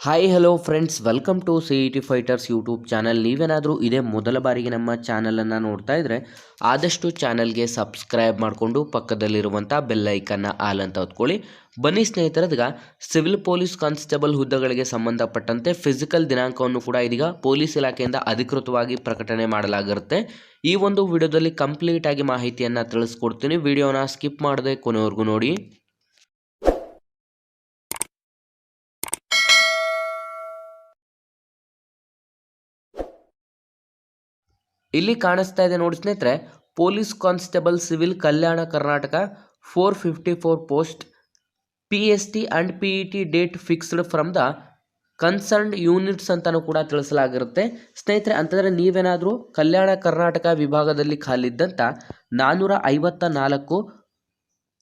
Hi hello friends welcome to C E T fighters YouTube channel ನೀವೇನಾದರೂ ಇದೇ ಮೊದಲ ಬಾರಿಗೆ ನಮ್ಮ ಚಾನಲನ್ನು ನೋಡ್ತಾ ಇದ್ದರೆ ಆದಷ್ಟು ಚಾನಲ್ಗೆ ಸಬ್ಸ್ಕ್ರೈಬ್ ಮಾಡಿಕೊಂಡು ಪಕ್ಕದಲ್ಲಿರುವಂಥ ಬೆಲ್ ಐಕನ್ನ ಆಲ್ ಅಂತ ಹೊತ್ಕೊಳ್ಳಿ. ಬನ್ನಿ ಸ್ನೇಹಿತರದೀಗ ಸಿವಿಲ್ ಪೊಲೀಸ್ ಕಾನ್ಸ್ಟೇಬಲ್ ಹುದ್ದೆಗಳಿಗೆ ಸಂಬಂಧಪಟ್ಟಂತೆ ಫಿಸಿಕಲ್ ದಿನಾಂಕವನ್ನು ಕೂಡ ಇದೀಗ ಪೊಲೀಸ್ ಇಲಾಖೆಯಿಂದ ಅಧಿಕೃತವಾಗಿ ಪ್ರಕಟಣೆ ಮಾಡಲಾಗಿರುತ್ತೆ. ಈ ಒಂದು ವಿಡಿಯೋದಲ್ಲಿ ಕಂಪ್ಲೀಟಾಗಿ ಮಾಹಿತಿಯನ್ನು ತಿಳಿಸ್ಕೊಡ್ತೀನಿ. ವಿಡಿಯೋನ ಸ್ಕಿಪ್ ಮಾಡದೆ ಕೊನೆವರೆಗೂ ನೋಡಿ. ಇಲ್ಲಿ ಕಾಣಿಸ್ತಾ ಇದೆ ನೋಡಿ ಸ್ನೇಹಿತರೆ, police constable civil Kalyana Karnataka four fifty four post P S T and P E T date fixed from the concerned units ಅಂತಲೂ ಕೂಡ ತಿಳಿಸಲಾಗಿರುತ್ತೆ. ಸ್ನೇಹಿತರೆ, ಅಂತಂದರೆ ನೀವೇನಾದರೂ ಕಲ್ಯಾಣ ಕರ್ನಾಟಕ ವಿಭಾಗದಲ್ಲಿ ಖಾಲಿದ್ದಂಥ ನಾನ್ನೂರ ಐವತ್ತ ನಾಲ್ಕು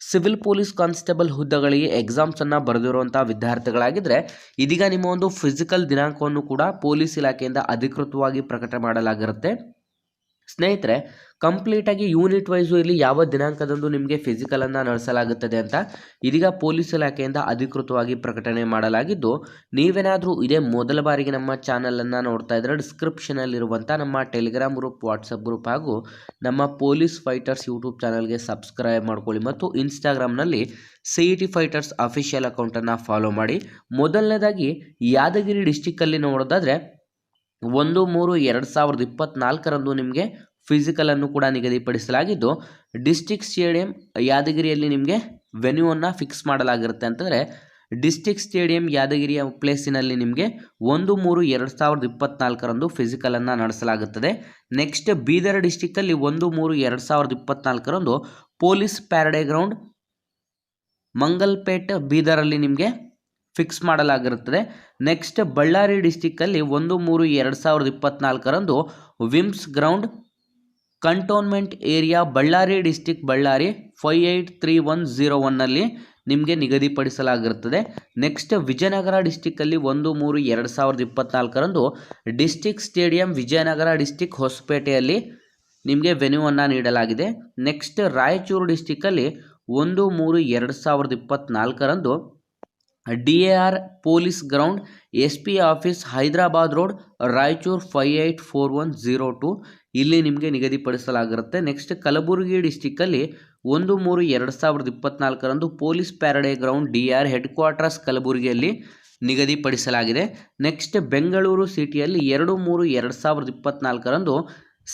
ಸಿವಿಲ್ ಪೊಲೀಸ್ ಕಾನ್ಸ್ಟೇಬಲ್ ಹುದ್ದೆಗಳಿಗೆ ಎಕ್ಸಾಮ್ಸನ್ನು ಬರೆದಿರುವಂಥ ವಿದ್ಯಾರ್ಥಿಗಳಾಗಿದ್ದರೆ ಇದೀಗ ನಿಮ್ಮ ಒಂದು ಫಿಸಿಕಲ್ ದಿನಾಂಕವನ್ನು ಕೂಡ ಪೊಲೀಸ್ ಇಲಾಖೆಯಿಂದ ಅಧಿಕೃತವಾಗಿ ಪ್ರಕಟ ಮಾಡಲಾಗಿರುತ್ತೆ. ಸ್ನೇಹಿತರೆ, ಕಂಪ್ಲೀಟಾಗಿ ಯೂನಿಟ್ ವೈಸು ಇಲ್ಲಿ ಯಾವ ದಿನಾಂಕದಂದು ನಿಮಗೆ ಫಿಸಿಕಲನ್ನು ನಡೆಸಲಾಗುತ್ತದೆ ಅಂತ ಇದೀಗ ಪೊಲೀಸ್ ಇಲಾಖೆಯಿಂದ ಅಧಿಕೃತವಾಗಿ ಪ್ರಕಟಣೆ ಮಾಡಲಾಗಿದ್ದು, ನೀವೇನಾದರೂ ಇದೇ ಮೊದಲ ಬಾರಿಗೆ ನಮ್ಮ ಚಾನಲನ್ನು ನೋಡ್ತಾ ಇದ್ದರೆ ಡಿಸ್ಕ್ರಿಪ್ಷನಲ್ಲಿರುವಂಥ ನಮ್ಮ ಟೆಲಿಗ್ರಾಮ್ ಗ್ರೂಪ್ ವಾಟ್ಸಪ್ ಗ್ರೂಪ್ ಹಾಗೂ ನಮ್ಮ ಪೊಲೀಸ್ ಫೈಟರ್ಸ್ ಯೂಟ್ಯೂಬ್ ಚಾನಲ್ಗೆ ಸಬ್ಸ್ಕ್ರೈಬ್ ಮಾಡ್ಕೊಳ್ಳಿ ಮತ್ತು ಇನ್ಸ್ಟಾಗ್ರಾಮ್ನಲ್ಲಿ C E T fighters official ಅಕೌಂಟನ್ನು ಫಾಲೋ ಮಾಡಿ. ಮೊದಲನೇದಾಗಿ ಯಾದಗಿರಿ ಡಿಸ್ಟಿಕ್ಕಲ್ಲಿ ನೋಡೋದಾದರೆ ಒಂದು, ಮೂರು, ಎರಡು ಸಾವಿರದ ಇಪ್ಪತ್ತ್ನಾಲ್ಕರಂದು ನಿಮಗೆ ಫಿಸಿಕಲನ್ನು ಕೂಡ ನಿಗದಿಪಡಿಸಲಾಗಿದ್ದು ಡಿಸ್ಟಿಕ್ ಸ್ಟೇಡಿಯಂ ಯಾದಗಿರಿಯಲ್ಲಿ ನಿಮಗೆ ವೆನ್ಯೂವನ್ನು ಫಿಕ್ಸ್ ಮಾಡಲಾಗಿರುತ್ತೆ ಅಂತಂದರೆ ಡಿಸ್ಟಿಕ್ ಸ್ಟೇಡಿಯಂ ಯಾದಗಿರಿಯ ಪ್ಲೇಸಿನಲ್ಲಿ ನಿಮಗೆ ಒಂದು, ಮೂರು, ಎರಡು ಸಾವಿರದ ಇಪ್ಪತ್ತ್ನಾಲ್ಕರಂದು ಫಿಸಿಕಲನ್ನು ನಡೆಸಲಾಗುತ್ತದೆ. ನೆಕ್ಸ್ಟ್ ಬೀದರ್ ಡಿಸ್ಟಿಕ್ಕಲ್ಲಿ ಒಂದು, ಮೂರು, ಎರಡು ಸಾವಿರದ ಇಪ್ಪತ್ತ್ನಾಲ್ಕರಂದು ಪೊಲೀಸ್ ಪ್ಯಾರಡೆ ಗ್ರೌಂಡ್ ಮಂಗಲ್ಪೇಟ್ ಬೀದರಲ್ಲಿ ನಿಮಗೆ ಫಿಕ್ಸ್ ಮಾಡಲಾಗಿರುತ್ತದೆ. ನೆಕ್ಸ್ಟ್ ಬಳ್ಳಾರಿ ಡಿಸ್ಟಿಕ್ಕಲ್ಲಿ ಒಂದು ಮೂರು ಎರಡು ಸಾವಿರದ ಇಪ್ಪತ್ತ್ನಾಲ್ಕರಂದು VIMS ground cantonment area Ballari district Ballari five eight three one zero ಒನ್ನಲ್ಲಿ ನಿಮಗೆ ನಿಗದಿಪಡಿಸಲಾಗಿರುತ್ತದೆ. ನೆಕ್ಸ್ಟ್ ವಿಜಯನಗರ ಡಿಸ್ಟಿಕ್ಕಲ್ಲಿ ಒಂದು ಮೂರು ಎರಡು ಸಾವಿರದ ಇಪ್ಪತ್ತ್ನಾಲ್ಕರಂದು ಡಿಸ್ಟಿಕ್ ಸ್ಟೇಡಿಯಂ ವಿಜಯನಗರ ಡಿಸ್ಟಿಕ್ ಹೊಸಪೇಟೆಯಲ್ಲಿ ನಿಮಗೆ ವೆನ್ಯೂವನ್ನು ನೀಡಲಾಗಿದೆ. ನೆಕ್ಸ್ಟ್ ರಾಯಚೂರು ಡಿಸ್ಟಿಕ್ಕಲ್ಲಿ ಒಂದು ಮೂರು ಎರಡು ಸಾವಿರದ ಇಪ್ಪತ್ತ್ನಾಲ್ಕರಂದು D A R police ground, S P office, Hyderabad road, Raichur five eight four one zero two. ಇಲ್ಲಿ ನಿಮಗೆ ನಿಗದಿಪಡಿಸಲಾಗಿರುತ್ತೆ. ನೆಕ್ಸ್ಟ್ ಕಲಬುರಗಿ ಡಿಸ್ಟಿಕ್ಕಲ್ಲಿ ಒಂದು ಮೂರು ಎರಡು ಸಾವಿರದ ಇಪ್ಪತ್ತ್ನಾಲ್ಕರಂದು police parade ground D R head quarters ಕಲಬುರಗಿಯಲ್ಲಿ ನಿಗದಿಪಡಿಸಲಾಗಿದೆ. ನೆಕ್ಸ್ಟ್ ಬೆಂಗಳೂರು ಸಿಟಿಯಲ್ಲಿ ಎರಡು ಮೂರು ಎರಡು ಸಾವಿರದ ಇಪ್ಪತ್ತ್ನಾಲ್ಕರಂದು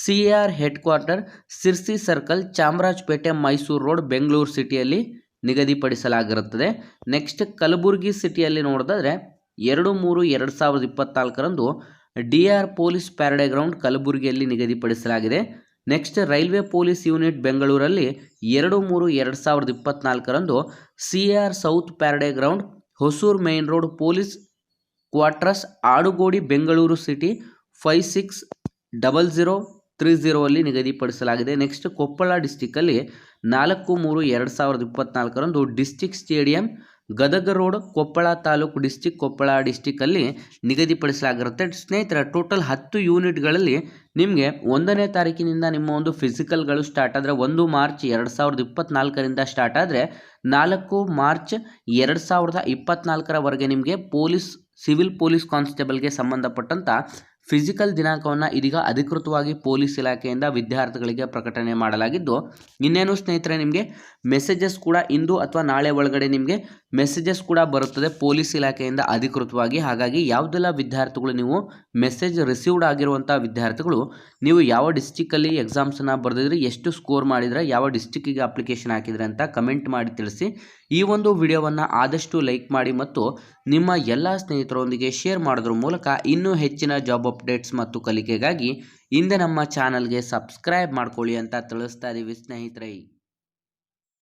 C R head quarter Sirsi circle, Chamarajpet Mysuru road, Bengaluru ಸಿಟಿಯಲ್ಲಿ ನಿಗದಿಪಡಿಸಲಾಗಿರುತ್ತದೆ. ನೆಕ್ಸ್ಟ್ ಕಲಬುರಗಿ ಸಿಟಿಯಲ್ಲಿ ನೋಡಿದ್ರೆ ಎರಡು ಮೂರು ಎರಡು ಸಾವಿರದ ಇಪ್ಪತ್ತ್ನಾಲ್ಕರಂದು D R police parade ground ಕಲಬುರಗಿಯಲ್ಲಿ ನಿಗದಿಪಡಿಸಲಾಗಿದೆ. ನೆಕ್ಸ್ಟ್ ರೈಲ್ವೆ ಪೊಲೀಸ್ ಯೂನಿಟ್ ಬೆಂಗಳೂರಲ್ಲಿ ಎರಡು ಮೂರು ಎರಡು ಸಾವಿರದ ಇಪ್ಪತ್ತ್ನಾಲ್ಕರಂದು C R south parade ground Hosur main road police quarters, Adugodi Bengaluru city five six double zero three zero ಅಲ್ಲಿ ನಿಗದಿಪಡಿಸಲಾಗಿದೆ. ನೆಕ್ಸ್ಟ್ ಕೊಪ್ಪಳ ಡಿಸ್ಟಿಕ್ಕಲ್ಲಿ ನಾಲ್ಕು ಮೂರು ಎರಡು ಸಾವಿರದ ಇಪ್ಪತ್ನಾಲ್ಕರಂದು district stadium, Gadag road, Koppal taluk district, Koppal ಡಿಸ್ಟಿಕ್ಕಲ್ಲಿ ನಿಗದಿಪಡಿಸಲಾಗಿರುತ್ತೆ. ಸ್ನೇಹಿತರ, ಟೋಟಲ್ ಹತ್ತು ಯೂನಿಟ್ಗಳಲ್ಲಿ ನಿಮಗೆ ಒಂದನೇ ತಾರೀಕಿನಿಂದ ನಿಮ್ಮ ಒಂದು ಫಿಸಿಕಲ್ಗಳು ಸ್ಟಾರ್ಟ್ ಆದರೆ ಒಂದು ಮಾರ್ಚ್ ಎರಡು ಸಾವಿರದ ಇಪ್ಪತ್ನಾಲ್ಕರಿಂದ ಸ್ಟಾರ್ಟ್ ಆದರೆ ನಾಲ್ಕು ಮಾರ್ಚ್ ಎರಡು ಸಾವಿರದ ಇಪ್ಪತ್ನಾಲ್ಕರವರೆಗೆ ನಿಮಗೆ ಪೊಲೀಸ್, ಸಿವಿಲ್ ಪೊಲೀಸ್ ಕಾನ್ಸ್ಟೇಬಲ್ಗೆ ಸಂಬಂಧಪಟ್ಟಂಥ ಫಿಸಿಕಲ್ ದಿನಾಂಕವನ್ನು ಇದೀಗ ಅಧಿಕೃತವಾಗಿ ಪೊಲೀಸ್ ಇಲಾಖೆಯಿಂದ ವಿದ್ಯಾರ್ಥಿಗಳಿಗೆ ಪ್ರಕಟಣೆ ಮಾಡಲಾಗಿದ್ದು, ಇನ್ನೇನು ಸ್ನೇಹಿತರೆ ನಿಮಗೆ ಮೆಸೇಜಸ್ ಕೂಡ ಇಂದು ಅಥವಾ ನಾಳೆ ಒಳಗಡೆ ನಿಮಗೆ ಮೆಸೇಜಸ್ ಕೂಡ ಬರುತ್ತದೆ. ಪೊಲೀಸ್ ಇಲಾಖೆಯಿಂದ ಅಧಿಕೃತವಾಗಿ. ಹಾಗಾಗಿ ಯಾವುದೆಲ್ಲ ವಿದ್ಯಾರ್ಥಿಗಳು ನೀವು ಮೆಸೇಜ್ ರಿಸೀವ್ಡ್ ಆಗಿರುವಂಥ ವಿದ್ಯಾರ್ಥಿಗಳು, ನೀವು ಯಾವ ಡಿಸ್ಟಿಕ್ಕಲ್ಲಿ ಎಕ್ಸಾಮ್ಸನ್ನು ಬರೆದಿದ್ರೆ, ಎಷ್ಟು ಸ್ಕೋರ್ ಮಾಡಿದರೆ, ಯಾವ ಡಿಸ್ಟಿಕ್ಕಿಗೆ ಅಪ್ಲಿಕೇಶನ್ ಹಾಕಿದ್ರೆ ಅಂತ ಕಮೆಂಟ್ ಮಾಡಿ ತಿಳಿಸಿ. ಈ ಒಂದು ವಿಡಿಯೋವನ್ನು ಆದಷ್ಟು ಲೈಕ್ ಮಾಡಿ ಮತ್ತು ನಿಮ್ಮ ಎಲ್ಲ ಸ್ನೇಹಿತರೊಂದಿಗೆ ಶೇರ್ ಮಾಡೋದ್ರ ಮೂಲಕ ಇನ್ನೂ ಹೆಚ್ಚಿನ ಜಾಬ್ ಅಪ್ಡೇಟ್ಸ್ ಮತ್ತು ಕಲಿಕೆಗಾಗಿ ಹಿಂದೆ ನಮ್ಮ ಚಾನಲ್ಗೆ ಸಬ್ಸ್ಕ್ರೈಬ್ ಮಾಡ್ಕೊಳ್ಳಿ ಅಂತ ತಿಳಿಸ್ತಾ ಇದ್ದೀವಿ ಸ್ನೇಹಿತರೆ.